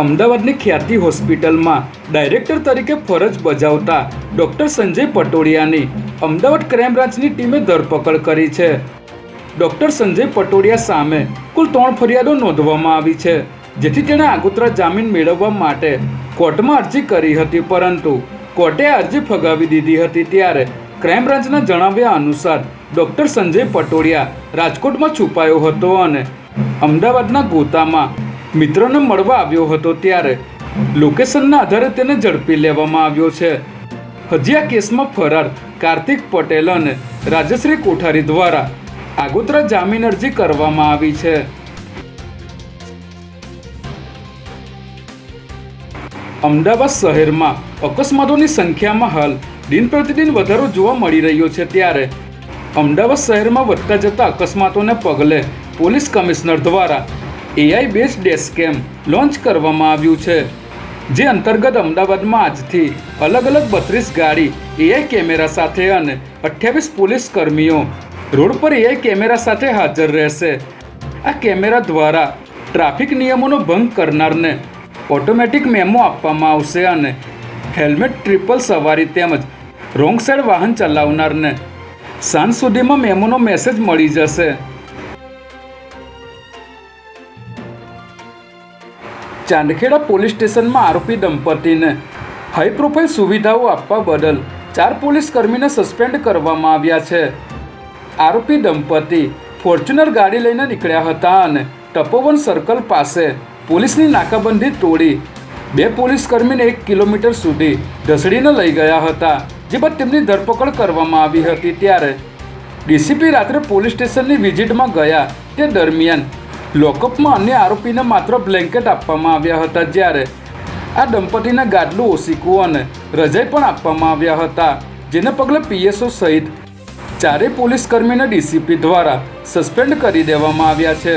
અમદાવાદની ખ્યાતિ હોસ્પિટલમાં ડાયરેક્ટર તરીકે ફરજ બજાવતા ડૉક્ટર સંજય પટોડિયાની અમદાવાદ ક્રાઇમ બ્રાન્ચની ટીમે ધરપકડ કરી છે. ડૉક્ટર સંજય પટોડિયા સામે કુલ ત્રણ ફરિયાદો નોંધવામાં આવી છે, જેથી તેણે આગોતરા જામીન મેળવવા માટે કોર્ટમાં અરજી કરી હતી, પરંતુ કોર્ટે અરજી ફગાવી દીધી હતી ત્યારે ક્રાઇમ બ્રાન્ચના જણાવ્યા અનુસાર ડૉક્ટર સંજય પટોડિયા રાજકોટમાં છુપાયો હતો અને અમદાવાદના ગોતામાં મિત્રને મળવા આવ્યો હતો ત્યારે લોકેશનના આધારે તેને ઝડપી લેવામાં આવ્યો છે. હજી આ કેસમાં ફરાર કાર્તિક પટેલ અને રાજશ્રી કોઠારી દ્વારા આગોતરા જામીન અરજી કરવામાં આવી છે. અમદાવાદ શહેરમાં અકસ્માતોની સંખ્યામાં હાલ દિન પ્રતિદિન વધારો જોવા મળી રહ્યો છે ત્યારે અમદાવાદ શહેરમાં વધતા જતા અકસ્માતોને પગલે પોલીસ કમિશનર દ્વારા એઆઈ બેઝ ડેસ્કેમ લોન્ચ કરવામાં આવ્યું છે, જે અંતર્ગત અમદાવાદમાં આજથી અલગ અલગ બત્રીસ ગાડી એઆઈ કેમેરા સાથે અને અઠ્યાવીસ પોલીસ કર્મીઓ રોડ પર એઆઈ કેમેરા સાથે હાજર રહેશે. આ કેમેરા દ્વારા ટ્રાફિક નિયમોનો ભંગ કરનારને ઓટોમેટિક મેમો આપવામાં આવશે અને હેલ્મેટ ટ્રિપલ સવારી તેમજ રોંગ સાઈડ વાહન ચલાવનારને સાંજ સુધીમાં મેમોનો મેસેજ મળી જશે. ચાંદખેડા પોલીસ સ્ટેશનમાં આરોપી દંપતીને હાઈ પ્રોફાઇલ સુવિધાઓ આપવા બદલ ચાર પોલીસ કર્મીને સસ્પેન્ડ કરવામાં આવ્યા છે. આરોપી દંપતી ફોર્ચ્યુનર ગાડી લઈને નીકળ્યા હતા અને તપોવન સર્કલ પાસે પોલીસની નાકાબંધી તોડી બે પોલીસ કર્મીને એક કિલોમીટર સુધી ઢસડીને લઈ ગયા હતા, જે બાદ તેમની ધરપકડ કરવામાં આવી હતી. ત્યારે ડીસીપી રાત્રે પોલીસ સ્ટેશનની વિઝિટમાં ગયા તે દરમિયાન લોકઅપમાં અન્ય આરોપીને માત્ર બ્લેન્કેટ આપવામાં આવ્યા હતા જ્યારે આ દંપતીને ગાદલું ઓશીકું અને રજાઈ પણ આપવામાં આવ્યા હતા, જેને પગલે પીએસઓ સહિત ચારેય પોલીસ કર્મીને ડીસીપી દ્વારા સસ્પેન્ડ કરી દેવામાં આવ્યા છે.